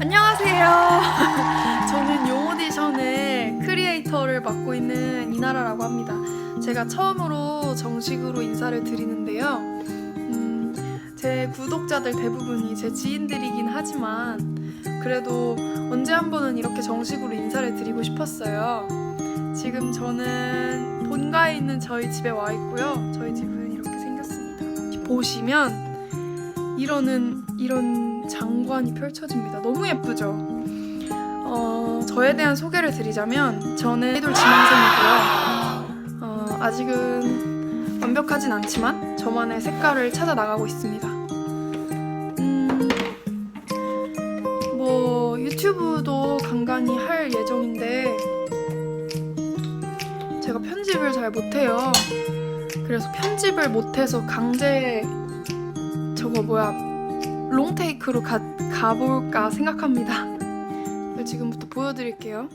안녕하세요. 저는 용 오디션의 크리에이터를 맡고 있는 이나라라고 합니다. 제가 처음으로 정식으로 인사를 드리는데요. 음, 제 구독자들 대부분이 제 지인들이긴 하지만 그래도 언제 한 번은 이렇게 정식으로 인사를 드리고 싶었어요. 지금 저는 본가에 있는 저희 집에 와 있고요. 저희 집은 이렇게 생겼습니다. 보시면 이러는 이런 장관이 펼쳐집니다. 너무 예쁘죠? 어, 저에 대한 소개를 드리자면 저는 아이돌 지망생이고요. 어, 아직은 완벽하진 않지만 저만의 색깔을 찾아 나가고 있습니다. 음, 뭐 유튜브도 간간히 할 예정인데 제가 편집을 잘 못해요. 그래서 편집을 못해서 강제 저거 뭐야 롱테이크로 가, 가볼까 생각합니다. 지금부터 보여드릴게요.